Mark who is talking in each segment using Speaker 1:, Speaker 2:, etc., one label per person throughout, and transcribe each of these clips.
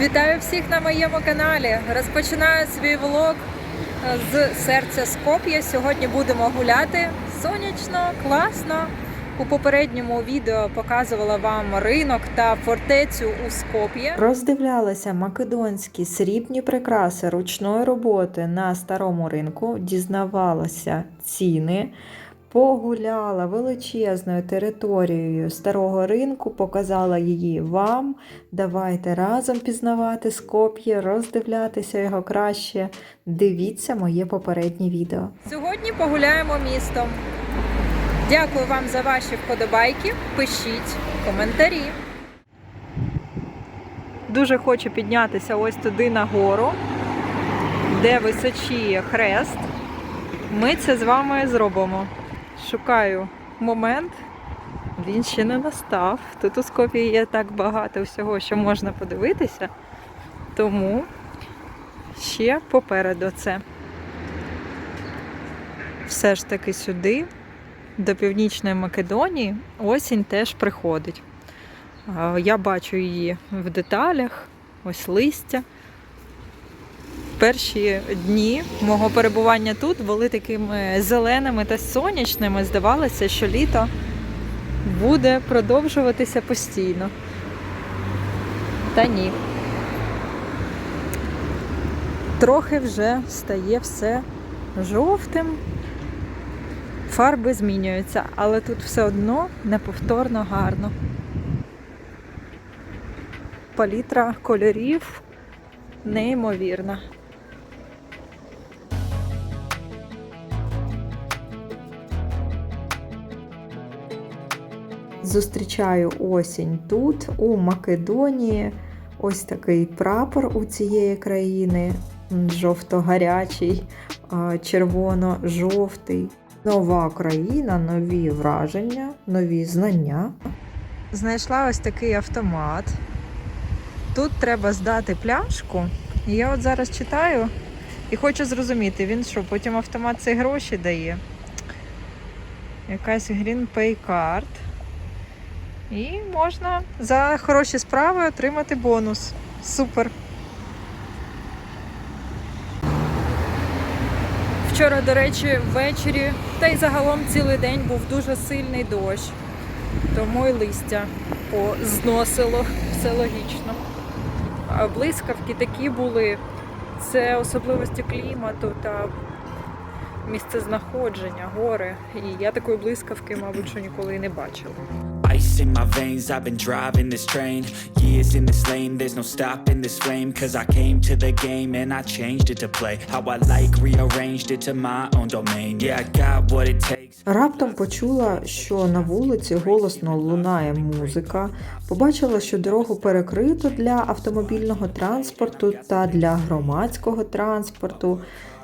Speaker 1: Вітаю всіх на моєму каналі. Розпочинаю свій влог е, з серця Скоп'я. Сьогодні будемо гуляти. Сонячно, класно. У попередньому відео показувала вам ринок та фортецю у Скоп'є.
Speaker 2: Роздивлялася македонські срібні прикраси ручної роботи на старому ринку, дізнавалася ціни, погуляла величезною територією старого ринку, показала її вам. Давайте разом пізнавати Скоп'є, роздивлятися його краще. Дивіться моє попереднє відео.
Speaker 1: Сьогодні погуляємо містом. Дякую вам за ваші вподобайки. Пишіть коментарі. Дуже хочу піднятися ось туди на гору, де височіє хрест. Ми це з вами зробимо. Шукаю момент. Він ще не настав. Тут у Скопії є так багато всього, що можна подивитися. Тому ще попереду це. Все ж таки сюди, до Північної Македонії, осінь теж приходить. Я бачу її в деталях, ось листя. Перші дні мого перебування тут були такими зеленими та сонячними. Здавалося, що літо буде продовжуватися постійно. Та ні. Трохи вже стає все жовтим. Фарби змінюються, але тут все одно неповторно гарно. Палітра кольорів неймовірна.
Speaker 2: Зустрічаю осінь тут, у Македонії. Ось такий прапор у цієї країни. Жовто-гарячий, червоно-жовтий. Нова країна, нові враження, нові знання.
Speaker 1: Знайшла ось такий автомат. Тут треба здати пляшку. Я от зараз читаю і хочу зрозуміти, він що, потім автомат ці гроші дає. Якась Green Pay. І можна за хороші справи отримати бонус. Супер. Вчора, до речі, ввечері, та й загалом цілий день був дуже сильний дощ. Тому і листя позносило, все логічно. Блискавки такі були. Це особливості клімату та місцезнаходження, гори. І я такої блискавки, мабуть, що ніколи і не бачила.
Speaker 3: Ice in my veins, I've been driving this train Years in this lane, there's no stopping this flame Cause I came to the game and I changed it to play How I like, rearranged it to my own domain Yeah, I got what it takes
Speaker 2: Раптом почула, що на вулиці голосно лунає музика. Побачила, що дорогу перекрито для автомобільного транспорту та для громадського транспорту.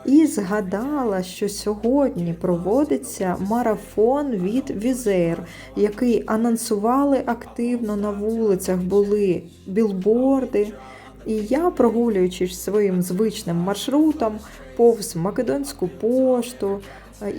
Speaker 2: І згадала, що сьогодні проводиться марафон від Візер, який анонсували активно на вулицях, були білборди. І я, прогулюючись своїм звичним маршрутом, повз Македонську пошту,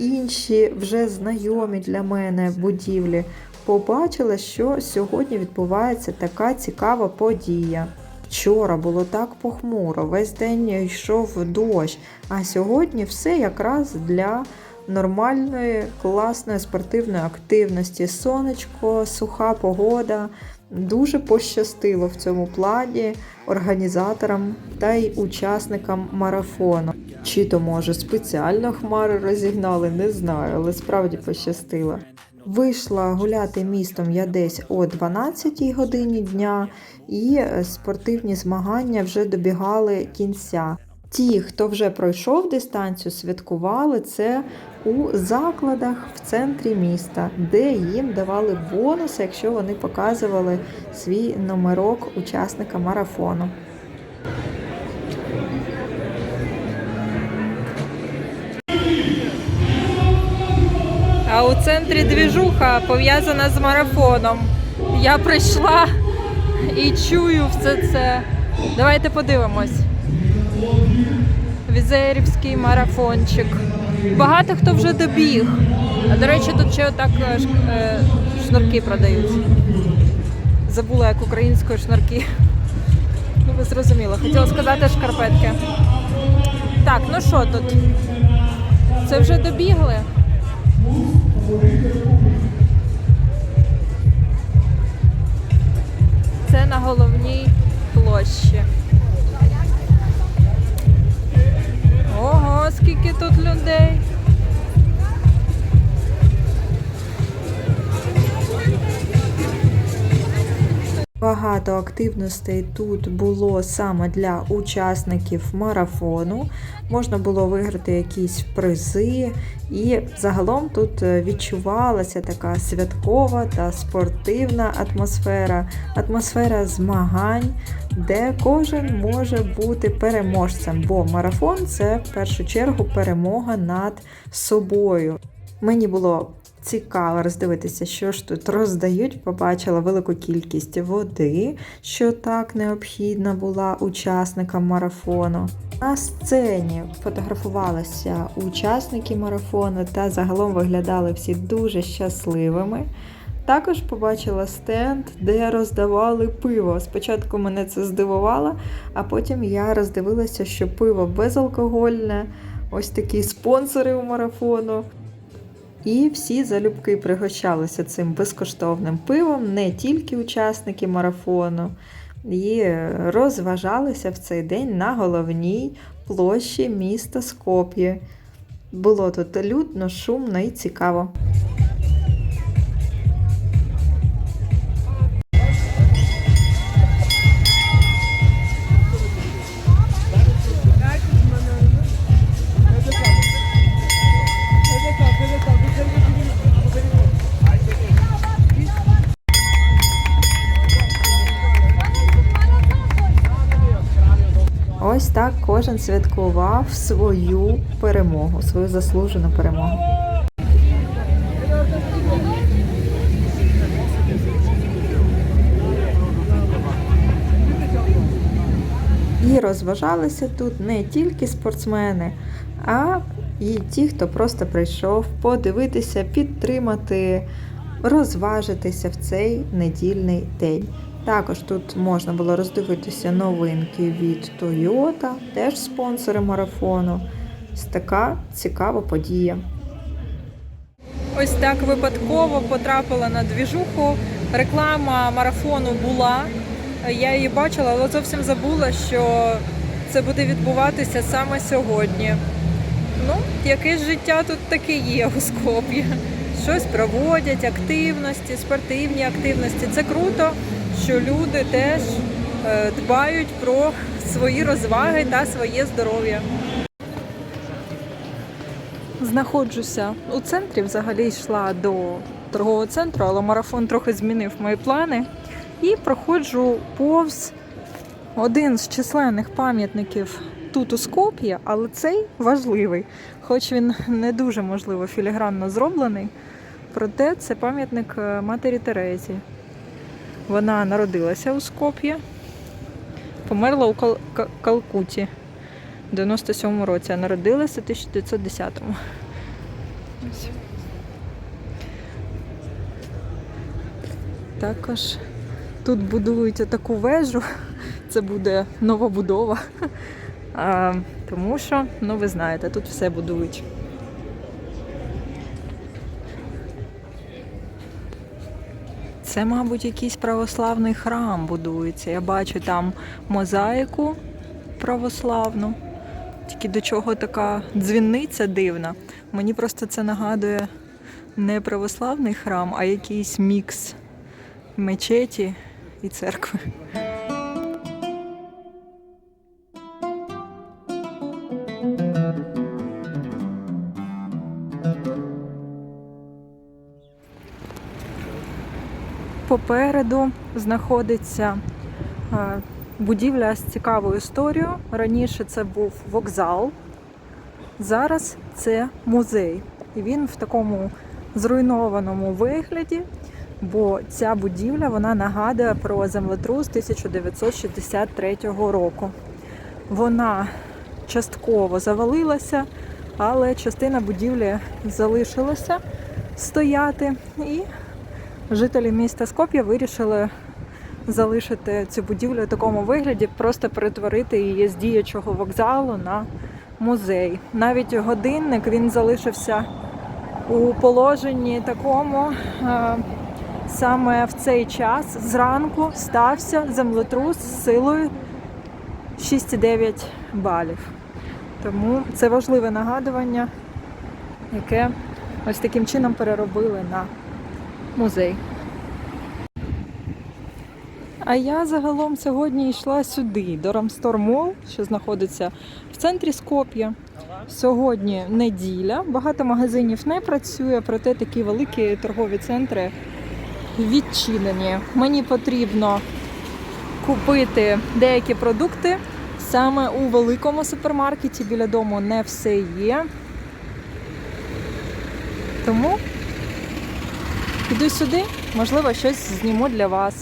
Speaker 2: інші вже знайомі для мене будівлі, побачила, що сьогодні відбувається така цікава подія. Вчора було так похмуро, весь день йшов дощ, а сьогодні все якраз для нормальної, класної спортивної активності. Сонечко, суха погода. Дуже пощастило в цьому плані організаторам та й учасникам марафону. Чи то може спеціально хмари розігнали, не знаю, але справді пощастило. Вийшла гуляти містом я десь о 12 годині дня, і е, спортивні змагання вже добігали кінця. Ті, хто вже пройшов дистанцію, святкували це у закладах в центрі міста, де їм давали бонуси, якщо вони показували свій номерок учасника марафону.
Speaker 1: А у центрі двіжуха пов'язана з марафоном. Я прийшла і чую все це. Давайте подивимось. Візерівський марафончик. Багато хто вже добіг. А до речі, тут ще отак е, е, шнурки продаються. Забула, як українською шнурки. Ну, Ви зрозуміли, хотіла сказати шкарпетки. Так, ну що тут? Це вже добігли. Це на головній площі. Ого, скільки тут людей.
Speaker 2: Багато активностей тут було саме для учасників марафону. Можна було виграти якісь призи, і загалом тут е, відчувалася така святкова та спортивна атмосфера, атмосфера змагань, де кожен може бути переможцем, бо марафон це в першу чергу перемога над собою. Мені було цікаво роздивитися, що ж тут роздають. Побачила велику кількість води, що так необхідна була учасникам марафону. На сцені фотографувалися учасники марафону та загалом виглядали всі дуже щасливими. Також побачила стенд, де роздавали пиво. Спочатку мене це здивувало, а потім я роздивилася, що пиво безалкогольне, ось такі спонсори у марафону. І всі залюбки пригощалися цим безкоштовним пивом, не тільки учасники марафону, і розважалися в цей день на головній площі міста Скоп'є. Було тут людно, шумно і цікаво. Кожен святкував свою перемогу, свою заслужену перемогу. І розважалися тут не тільки спортсмени, а і ті, хто просто прийшов подивитися, підтримати, розважитися в цей недільний день. Також тут можна було роздивитися новинки від Toyota, теж спонсори марафону. Ось така цікава подія.
Speaker 1: Ось так випадково потрапила на двіжуху. Реклама марафону була. Я її бачила, але зовсім забула, що це буде відбуватися саме сьогодні. Ну, якесь життя тут таке є у Скоп'ї. Щось проводять, активності, спортивні активності. Це круто, що люди теж е, дбають про свої розваги та своє здоров'я. Знаходжуся у центрі, взагалі йшла до торгового центру, але марафон трохи змінив мої плани. І проходжу повз один з численних пам'ятників тут у Скоп'ї, але цей важливий, хоч він не дуже можливо філігранно зроблений. Проте це пам'ятник е, матері Терезі. Вона народилася у Скоп'ї, померла у Кал- Калкуті в 97-му році, а народилася в 1910-му. Також тут будують таку вежу, це буде нова будова. Тому що, ну ви знаєте, тут все будують. Це, мабуть, якийсь православний храм будується. Я бачу там мозаїку православну. Тільки до чого така дзвіниця дивна. Мені просто це нагадує не православний храм, а якийсь мікс мечеті і церкви. Попереду знаходиться е, будівля з цікавою історією. Раніше це був вокзал, зараз це музей. І він в такому зруйнованому вигляді, бо ця будівля вона нагадує про землетрус 1963 року. Вона частково завалилася, але частина будівлі залишилася стояти. І жителі міста Скоп'я вирішили
Speaker 2: залишити цю будівлю в такому вигляді, просто перетворити її з діячого вокзалу на музей. Навіть годинник він залишився у положенні такому. Саме в цей час зранку стався землетрус з силою 6,9 балів. Тому це важливе нагадування, яке ось таким чином переробили на музей. А я загалом сьогодні йшла сюди, до Рамстор Мол, що знаходиться в центрі Скоп'я. Сьогодні неділя, багато магазинів не працює, проте такі великі торгові центри відчинені. Мені потрібно купити деякі продукти саме у великому супермаркеті. Біля дому не все є. Тому піду сюди, можливо, щось зніму для вас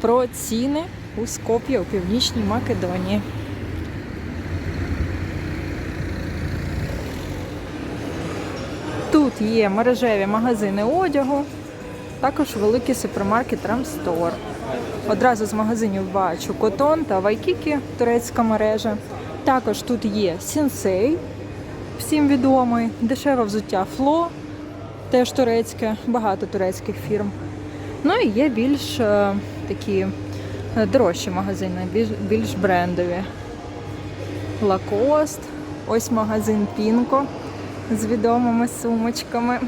Speaker 2: про ціни у Скоп'ї у Північній Македонії. Тут є мережеві магазини одягу, також великий супермаркет Рамстор. Одразу з магазинів бачу Котон та Вайкікі, турецька мережа. Також тут є Сінсей, всім відомий, дешеве взуття Фло, теж турецьке, багато турецьких фірм. Ну і є більш е, такі е, дорожчі магазини, більш, більш брендові. Лакост, ось магазин Пінко з відомими сумочками.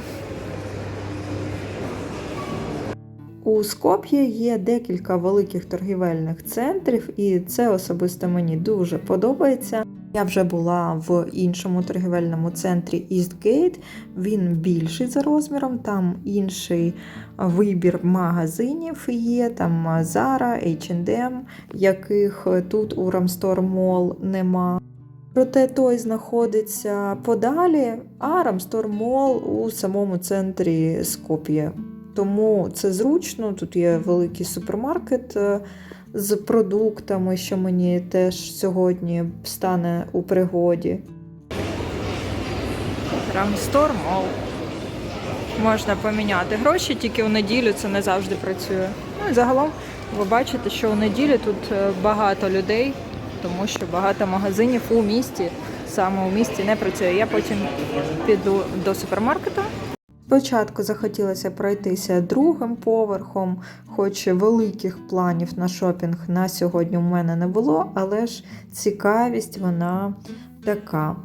Speaker 4: У Скоп'ї є декілька великих торгівельних центрів, і це особисто мені дуже подобається. Я вже була в іншому торгівельному центрі Eastgate. Він більший за розміром, там інший вибір магазинів є, там Zara, H&M, яких тут у Ramstore Mall нема. Проте той знаходиться подалі, а Ramstore Mall у самому центрі Скоп'є. Тому це зручно. Тут є великий супермаркет з продуктами, що мені теж сьогодні стане у пригоді.
Speaker 2: Рамстор Мол. Можна поміняти гроші, тільки у неділю це не завжди працює. Ну і загалом ви бачите, що у неділю тут е, багато людей, тому що багато магазинів у місті, саме у місті не працює. Я потім піду до супермаркету.
Speaker 4: Спочатку захотілося пройтися другим поверхом, хоч великих планів на шопінг на сьогодні у мене не було, але ж цікавість вона така.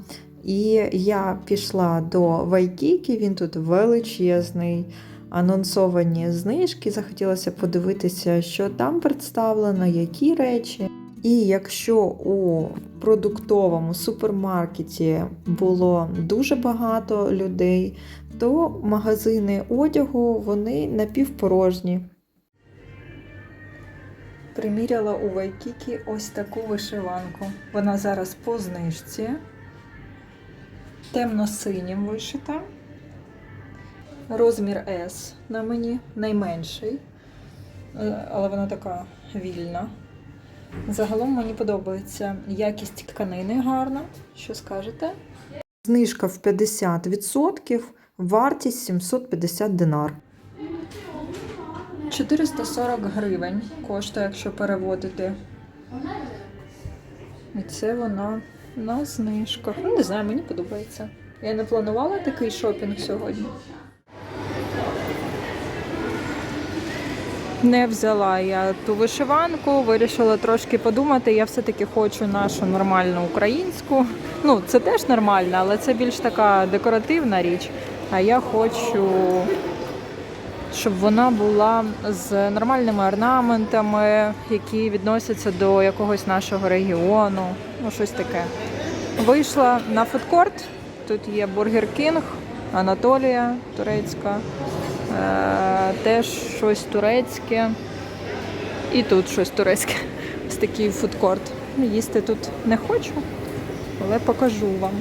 Speaker 4: І я пішла до Вайкікі, він тут величезний, анонсовані знижки. Захотілося подивитися, що там представлено, які речі. І якщо у продуктовому супермаркеті було дуже багато людей, то магазини одягу вони напівпорожні.
Speaker 2: Приміряла у Вайкікі ось таку вишиванку. Вона зараз по знижці. Темно-синім вишита. Розмір S на мені найменший, Е, але вона така вільна. Загалом мені подобається якість тканини гарна. Що скажете?
Speaker 4: Знижка в 50%, вартість 750 динар.
Speaker 2: 440 гривень коштує, якщо переводити. І це вона на знижках. Ну, не знаю, мені подобається. Я не планувала такий шопінг сьогодні. Не взяла я ту вишиванку, вирішила трошки подумати. Я все-таки хочу нашу нормальну українську. Ну, це теж нормально, але це більш така декоративна річ. А я хочу щоб вона була з нормальними орнаментами, які відносяться до якогось нашого регіону. Ну, щось таке. Вийшла на фудкорт. Тут є Бургер Кінг, Анатолія турецька, е, теж щось турецьке. І тут щось турецьке. Ось такий фудкорт. Їсти тут не хочу, але покажу вам.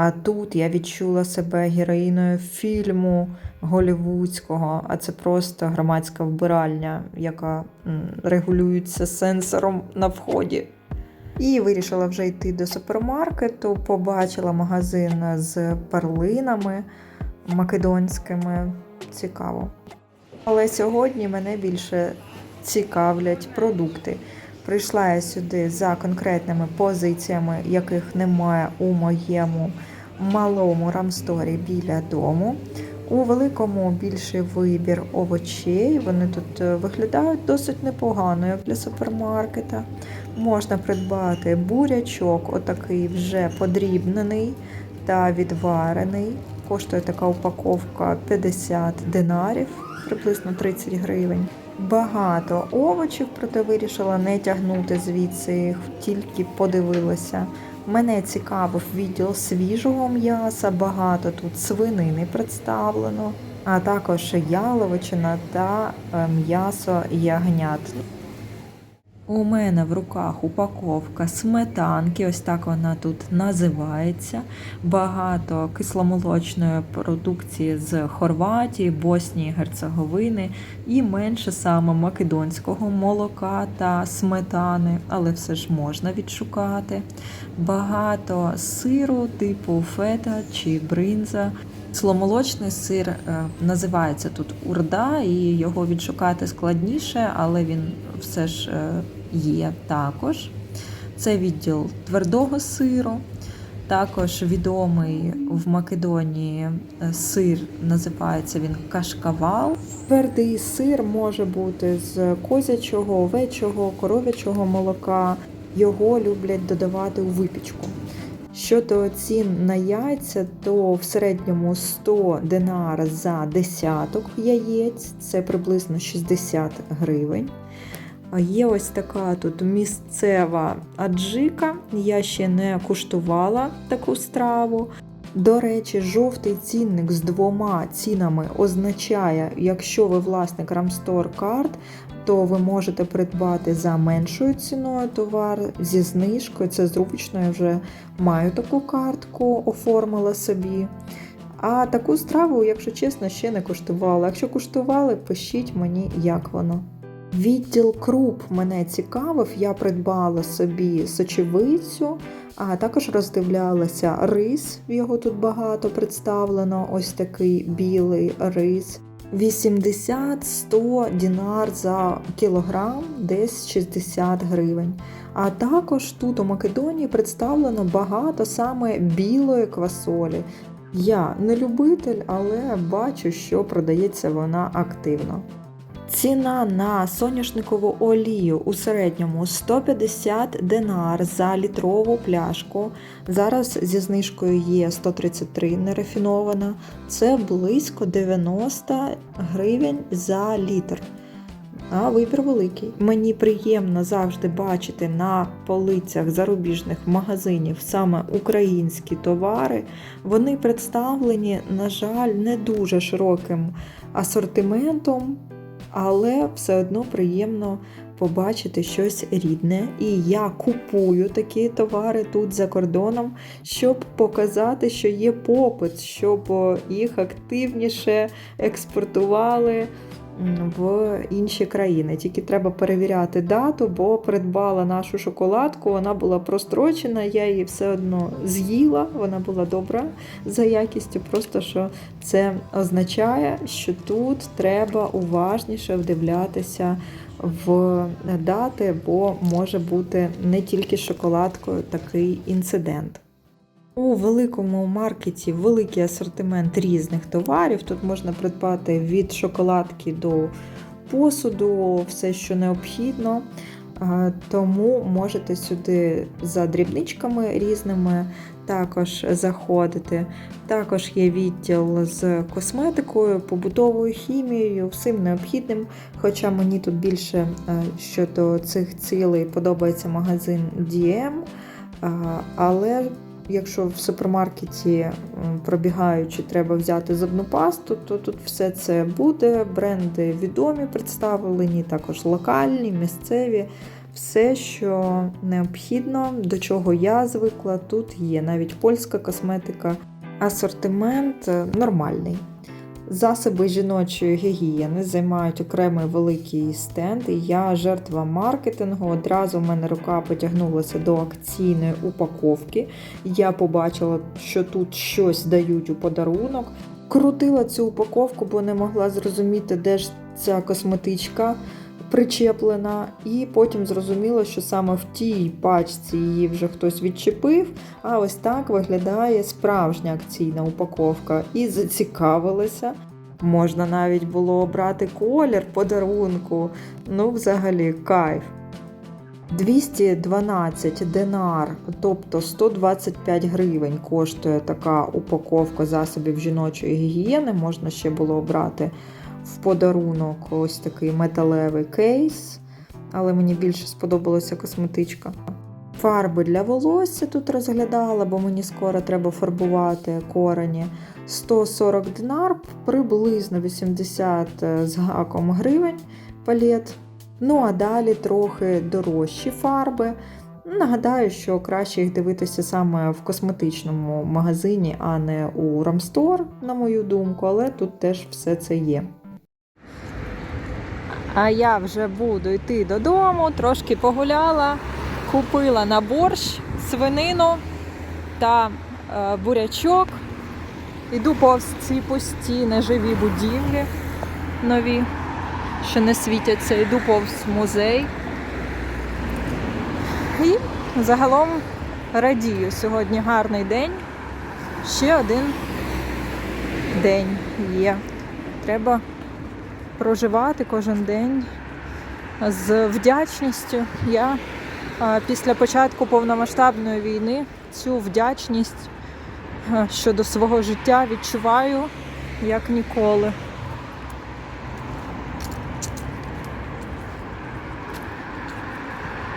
Speaker 4: А тут я відчула себе героїною фільму голівудського, а це просто громадська вбиральня, яка регулюється сенсором на вході.
Speaker 2: І вирішила вже йти до супермаркету. Побачила магазин з перлинами македонськими. Цікаво. Але сьогодні мене більше цікавлять продукти. Прийшла я сюди за конкретними позиціями, яких немає у моєму малому рамсторі біля дому. У великому більший вибір овочей. Вони тут е, виглядають досить непогано, як для супермаркета. Можна придбати бурячок, отакий вже подрібнений та відварений. Коштує така упаковка 50 динарів, приблизно 30 гривень. Багато овочів, проте вирішила не тягнути звідси тільки подивилася. Мене цікавив відділ свіжого м'яса, багато тут свинини представлено, а також яловичина та е, м'ясо ягнят. У мене в руках упаковка сметанки, ось так вона тут називається. Багато кисломолочної продукції з Хорватії, Боснії, Герцеговини і менше саме македонського молока та сметани, але все ж можна відшукати. Багато сиру типу фета чи бринза. Кисломолочний сир е, називається тут урда, і його відшукати складніше, але він все ж е, є також. Це відділ твердого сиру. Також відомий в Македонії е, сир називається він кашкавал. Твердий сир може бути з козячого, овечого, коров'ячого молока. Його люблять додавати у випічку. Щодо цін на яйця, то в середньому 100 динар за десяток яєць, це приблизно 60 гривень. Є ось така тут місцева аджика. Я ще не куштувала таку страву. До речі, жовтий цінник з двома цінами означає, якщо ви власник Ramstore Card, то ви можете придбати за меншою ціною товар зі знижкою. Це зручно, я вже маю таку картку, оформила собі. А таку страву, якщо чесно, ще не куштувала. Якщо куштували, пишіть мені, як воно. Відділ круп мене цікавив. Я придбала собі сочевицю, а також роздивлялася рис. Його тут багато представлено. Ось такий білий рис. 80-100 дінар за кілограм, десь 60 гривень. А також тут у Македонії представлено багато саме білої квасолі. Я не любитель, але бачу, що продається вона активно. Ціна на соняшникову олію у середньому 150 динар за літрову пляшку. Зараз зі знижкою є 133 нерафінована. Це близько 90 гривень за літр. А вибір великий. Мені приємно завжди бачити на полицях зарубіжних магазинів саме українські товари. Вони представлені, на жаль, не дуже широким асортиментом але все одно приємно побачити щось рідне. І я купую такі товари тут за кордоном, щоб показати, що є попит, щоб їх активніше експортували в інші країни. Тільки треба перевіряти дату, бо придбала нашу шоколадку, вона була прострочена, я її все одно з'їла, вона була добра за якістю. Просто що це означає, що тут треба уважніше вдивлятися в дати, бо може бути не тільки шоколадкою такий інцидент. У великому маркеті великий асортимент різних товарів. Тут можна придбати від шоколадки до посуду, все, що необхідно. Тому можете сюди за дрібничками різними також заходити. Також є відділ з косметикою, побутовою хімією, всім необхідним. Хоча мені тут більше е, щодо цих цілей подобається магазин DM, але Якщо в супермаркеті пробігаючи, треба взяти зубну пасту, то тут все це буде. Бренди відомі представлені, також локальні, місцеві. Все, що необхідно, до чого я звикла, тут є навіть польська косметика. Асортимент е, нормальний.
Speaker 5: Засоби жіночої гігієни займають окремий великий стенд, і я жертва маркетингу. Одразу в мене рука потягнулася до акційної упаковки. Я побачила, що тут щось дають у подарунок. Крутила цю упаковку, бо не могла зрозуміти, де ж ця косметичка причеплена, і потім зрозуміла, що саме в тій пачці її вже хтось відчепив. А ось так виглядає справжня акційна упаковка. І зацікавилася. Можна навіть було обрати колір подарунку. Ну, взагалі, кайф. 212 динар, тобто 125 гривень коштує така упаковка засобів жіночої гігієни. Можна ще було обрати в подарунок ось такий металевий кейс, але мені більше сподобалася косметичка. Фарби для волосся тут розглядала, бо мені скоро треба фарбувати корені. 140 динар, приблизно 80 з гаком гривень палет. Ну а далі трохи дорожчі фарби. Нагадаю, що краще їх дивитися саме в косметичному магазині, а не у Рамстор, на мою думку, але тут теж все це є.
Speaker 2: А я вже буду йти додому, трошки погуляла, купила на борщ свинину та е, бурячок. Іду повз ці пусті неживі будівлі нові, що не світяться, йду повз музей. І загалом радію. Сьогодні гарний день. Ще один день є. Треба проживати кожен день з вдячністю. Я після початку повномасштабної війни цю вдячність щодо свого життя відчуваю як ніколи.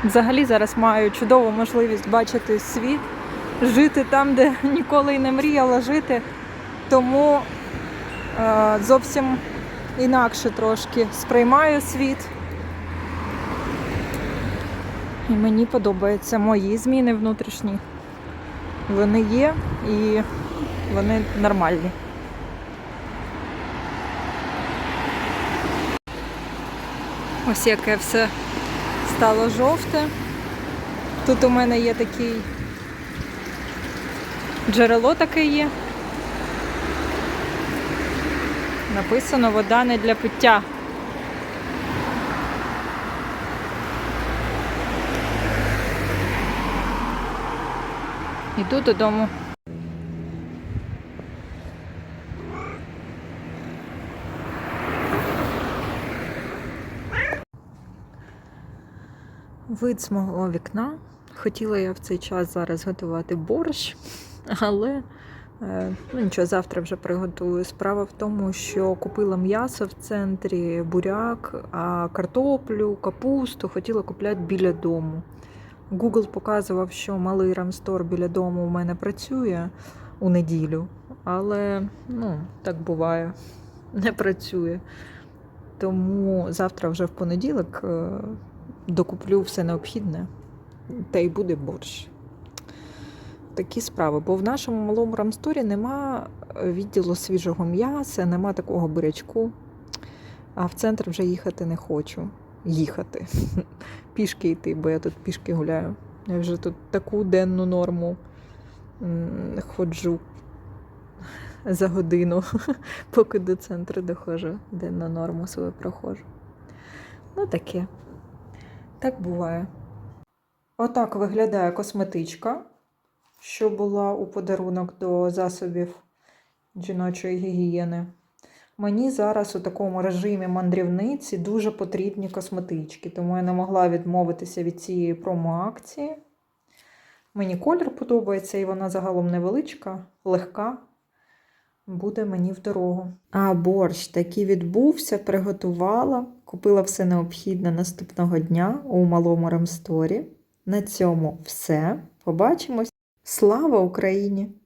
Speaker 2: Взагалі зараз маю чудову можливість бачити світ, жити там, де ніколи й не мріяла жити. Тому е, зовсім інакше трошки сприймаю світ. І мені подобаються мої зміни внутрішні. Вони є і вони нормальні. Ось яке все стало жовте. Тут у мене є такий джерело таке є. Написано вода не для пиття. Іду додому. Вид з мого вікна. Хотіла я в цей час зараз готувати борщ, але Ну нічого, завтра вже приготую. Справа в тому, що купила м'ясо в центрі, буряк, а картоплю, капусту хотіла купляти біля дому. Google показував, що малий рамстор біля дому у мене працює у неділю, але ну, так буває, не працює. Тому завтра вже в понеділок е, докуплю все необхідне, та й буде борщ такі справи. Бо в нашому малому рамсторі нема відділу свіжого м'яса, нема такого бурячку. А в центр вже їхати не хочу. Їхати. Пішки йти, бо я тут пішки гуляю. Я вже тут таку денну норму ходжу за годину, поки до центру доходжу. Денну норму свою проходжу. Ну таке. Так буває. Отак виглядає косметичка що була у подарунок до засобів жіночої гігієни. Мені зараз у такому режимі мандрівниці дуже потрібні косметички, тому я не могла відмовитися від цієї промо-акції. Мені колір подобається, і вона загалом невеличка, легка. Буде мені в дорогу. А борщ таки відбувся, приготувала, купила все необхідне наступного дня у малому ремсторі. На цьому все. Побачимось! Слава Україні!